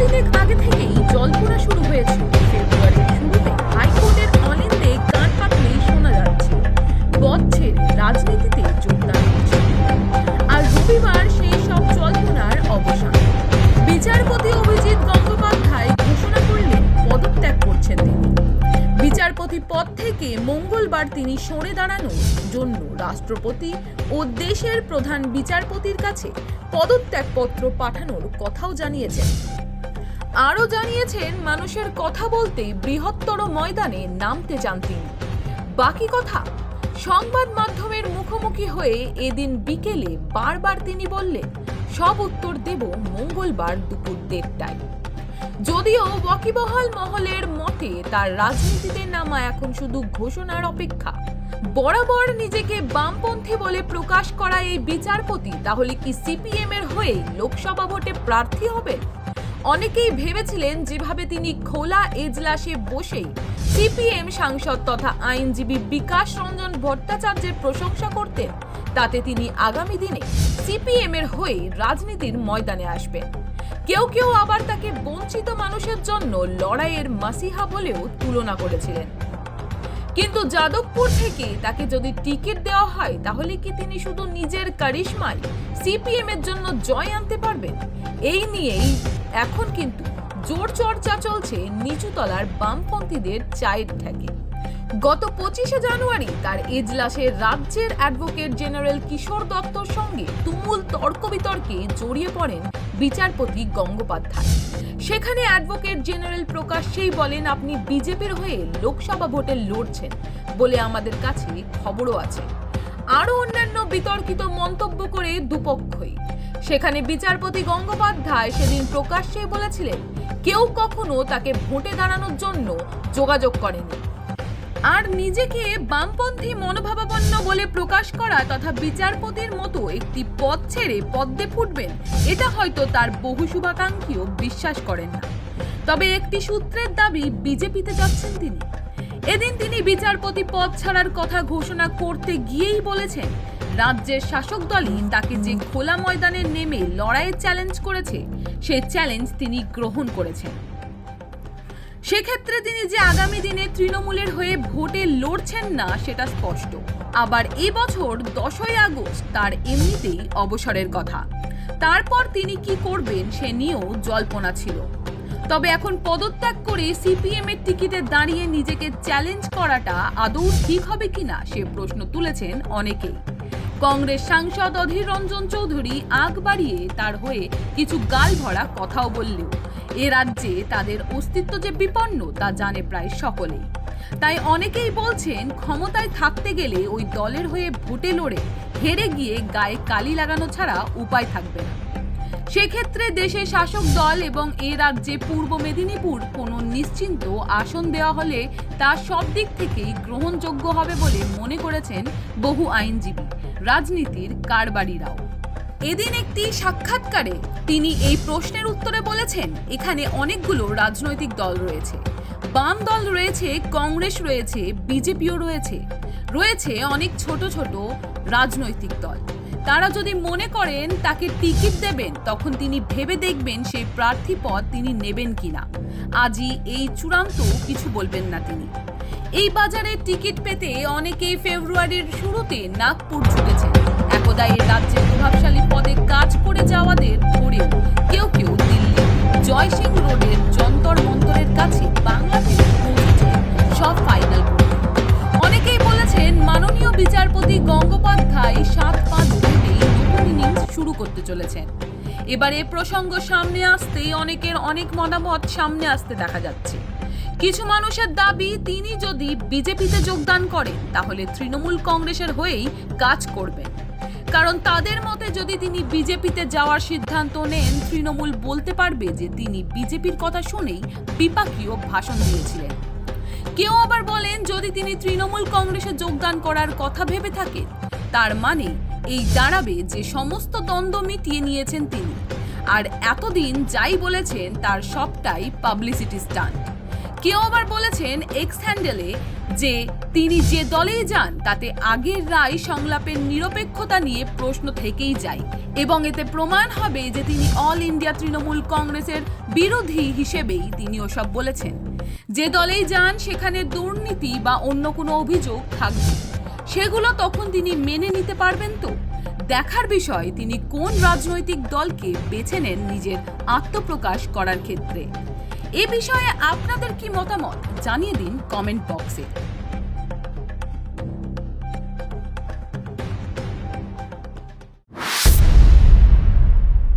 দিনেক আগে থেকেই জল্পনা শুরু হয়েছিল ফেব্রুয়ারির শুরুতে হাইকোর্টের অনিন্দে কান পাতলেই শোনা যাচ্ছে ছেড়ে রাজনীতিতে যোগদান করছে আর রবিবার সেই সব জল্পনার অবসান। বিচারপতি অভিজিৎ গঙ্গোপাধ্যায় ঘোষণা করলেন, পদত্যাগ করছেন তিনি। বিচারপতি পদ থেকে মঙ্গলবার তিনি সরে দাঁড়ানোর জন্য রাষ্ট্রপতি ও দেশের প্রধান বিচারপতির কাছে পদত্যাগপত্র পাঠানোর কথাও জানিয়েছেন। আরও জানিয়েছেন, মানুষের কথা বলতে বৃহত্তর ময়দানে নামতে চান তিনি। বাকি কথা, সংবাদ মাধ্যমের মুখোমুখি হয়ে এদিন বিকেলে বারবার তিনি বললেন, সব উত্তর দেব মঙ্গলবার দুপুর দেড়টায়। যদিও ওয়াকিবহাল মহলের মতে তার রাজনীতিতে নামা এখন শুধু ঘোষণার অপেক্ষা। বরাবর নিজেকে বামপন্থী বলে প্রকাশ করা এই বিচারপতি, তাহলে কি সিপিএম এর হয়ে লোকসভা ভোটে প্রার্থী হবেন? অনেকেই ভেবেছিলেন যেভাবে তিনি খোলা এজলাসে বসেই সিপিএম সাংসদ তথা আইনজীবী বিকাশ রঞ্জন ভট্টাচার্যের প্রশংসা করতেন, তাতে তিনি আগামী দিনে সিপিএম এর হয়ে রাজনীতির ময়দানে আসবেন। কেউ কেউ আবার তাকে বঞ্চিত মানুষের জন্য লড়াইয়ের মাসিহা বলেও তুলনা করেছিলেন। কিন্তু যাদবপুর থেকে তাকে যদি টিকিট দেওয়া হয়, তাহলে কি তিনি শুধু নিজের কারিশমায় সিপিএম এর জন্য জয় আনতে পারবেন? এই নিয়েই এখন কিন্তু জোর চর্চা চলছে নিচুতলার বামপন্থীদের চায়ের ঠেকে। গত পঁচিশে জানুয়ারি তার এজলাসে রাজ্যের অ্যাডভোকেট জেনারেল কিশোর দত্তর সঙ্গে তুমুল তর্ক বিতর্কে জড়িয়ে পড়েন বিচারপতি গঙ্গোপাধ্যায়। সেখানে অ্যাডভোকেট জেনারেল প্রকাশ্যেই বলেন, আপনি বিজেপির হয়ে লোকসভা ভোটে লড়ছেন বলে আমাদের কাছে খবরও আছে। আরও অন্যান্য বিতর্কিত মন্তব্য করে দুপক্ষই। সেখানে বিচারপতি গঙ্গোপাধ্যায় সেদিন প্রকাশ্যে বলেছিলেন, কেউ কখনো তাকে ভোটে দাঁড়ানোর জন্য যোগাযোগ করেনি। আর নিজেকে বামপন্থী মনোভাবাপন্ন বলে প্রকাশ করা তথা বিচারপতির মতো একটি পদ ছেড়ে পদ্মে ফুটবেন, এটা হয়তো তার বহু শুভাকাঙ্ক্ষীও বিশ্বাস করেন না। তবে একটি সূত্রের দাবি বিজেপিতে যাচ্ছেন তিনি। এদিন তিনি বিচারপতি পদ ছাড়ার কথা ঘোষণা করতে গিয়েই বলেছেন, রাজ্যের শাসক দলই তাকে যে খোলা ময়দানে নেমে লড়াইয়ের চ্যালেঞ্জ করেছে, সে চ্যালেঞ্জ তিনি গ্রহণ করেছেন। সেক্ষেত্রে তিনি যে আগামী দিনে তৃণমূলের হয়ে ভোটে লড়ছেন না, সেটা স্পষ্ট। আবার এবছর দশই আগস্ট তার এমনিতেই অবসরের কথা। তারপর তিনি কি করবেন সে নিয়েও জল্পনা ছিল। তবে এখন পদত্যাগ করে সিপিএম এর টিকিটে দাঁড়িয়ে নিজেকে চ্যালেঞ্জ করাটা আদৌ ঠিক হবে কিনা সে প্রশ্ন তুলেছেন অনেকেই। কংগ্রেস সাংসদ অধীর রঞ্জন চৌধুরী আগ বাড়িয়ে তার হয়ে কিছু গাল ভরা কথাও বললেও এ রাজ্যে তাদের অস্তিত্ব যে বিপন্ন, তা জানে প্রায় সকলেই। তাই অনেকেই বলছেন, ক্ষমতায় থাকতে গেলে ওই দলের হয়ে ভোটে লড়ে হেরে গিয়ে গায়ে কালি লাগানো ছাড়া উপায় থাকবে না। সেক্ষেত্রে দেশে শাসক দল এবং এ রাজ্যে পূর্ব মেদিনীপুর কোনো নিশ্চিন্ত আসন দেওয়া হলে তা সব দিক থেকেই গ্রহণযোগ্য হবে বলে মনে করেছেন বহু আইনজীবী, রাজনীতির কারবারিরাও। এদিন একটি সাক্ষাৎকারে তিনি এই প্রশ্নের উত্তরে বলেছেন, এখানে অনেকগুলো রাজনৈতিক দল রয়েছে। বাম দল রয়েছে, কংগ্রেস রয়েছে, বিজেপিও রয়েছে। রয়েছে অনেক ছোট ছোট রাজনৈতিক দল। তারা যদি মনে করেন তাকে টিকিট দেবেন, তখন তিনি ভেবে দেখবেন সেই প্রার্থী পদ তিনি নেবেন কিনা। আজই এই চূড়ান্ত কিছু বলবেন না তিনি। এই বাজারে টিকিট পেতে অনেকেই ফেব্রুয়ারির শুরুতে নাগপুর ছুটেছেন। একদা এই রাজ্যের প্রভাবশালী বিচারপতি গঙ্গোপাধ্যায় সাত পাঁচ নতুন ইনিংস শুরু করতে চলেছেন। এবারে প্রসঙ্গ সামনে আসতেই অনেকের অনেক মতামত সামনে আসতে দেখা যাচ্ছে। কিছু মানুষের দাবি, তিনি যদি বিজেপিতে যোগদান করেন, তাহলে তৃণমূল কংগ্রেসের হয়েই কাজ করবেন। কারণ তাদের মতে যদি তিনি বিজেপিতে যাওয়ার সিদ্ধান্ত নেন, তৃণমূল বলতে পারবে যে তিনি বিজেপির কথা শুনেই বিপাকীয় ভাষণ দিয়েছিলেন। কেউ আবার বলেন, যদি তিনি তৃণমূল কংগ্রেসে যোগদান করার কথা ভেবে থাকেন, তার মানে এই দাঁড়াবে যে সমস্ত দ্বন্দ্ব মিটিয়ে নিয়েছেন তিনি। আর এতদিন যাই বলেছেন, তার সবটাই পাবলিসিটি স্টান্ট। কেউ আবার বলেছেন এক্স হ্যান্ডেলে যে তিনি যে দলেই যান, তাতে আগের রায় সংলাপের নিরপেক্ষতা নিয়ে প্রশ্ন থেকেই যায়। এবং এতে প্রমাণ হবে যে তিনি অল ইন্ডিয়া তৃণমূল কংগ্রেসের বিরোধী হিসেবেই তিনি ওসব বলেছেন। যে দলেই যান, সেখানে দুর্নীতি বা অন্য কোনো অভিযোগ থাকবে। সেগুলো তখন তিনি মেনে নিতে পারবেন তো? দেখার বিষয়, তিনি কোন রাজনৈতিক দলকে বেছে নেন নিজের আত্মপ্রকাশ করার ক্ষেত্রে? এ বিষয়ে আপনাদের কি মতামত? জানিয়ে দিন কমেন্ট বক্সে।